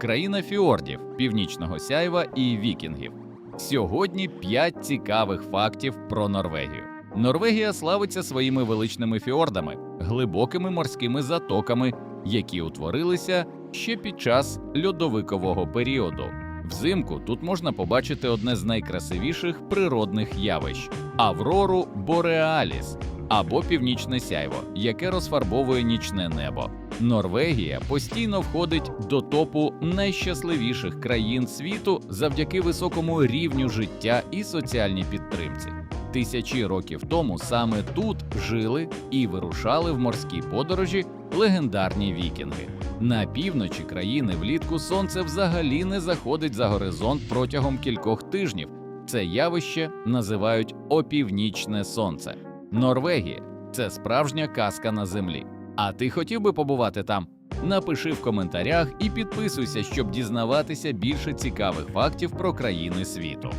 країна фіордів, північного сяйва і вікінгів. Сьогодні п'ять цікавих фактів про Норвегію. Норвегія славиться своїми величними фіордами, глибокими морськими затоками, які утворилися ще під час льодовикового періоду. Взимку тут можна побачити одне з найкрасивіших природних явищ аврору Бореаліс або північне сяйво, яке розфарбовує нічне небо. Норвегія постійно входить до топу найщасливіших країн світу завдяки високому рівню життя і соціальній підтримці. Тисячі років тому саме тут жили і вирушали в морські подорожі легендарні вікінги. На півночі країни влітку сонце взагалі не заходить за горизонт протягом кількох тижнів. Це явище називають опівнічне сонце. Норвегія це справжня казка на землі. А ти хотів би побувати там? Напиши в коментарях і підписуйся, щоб дізнаватися більше цікавих фактів про країни світу.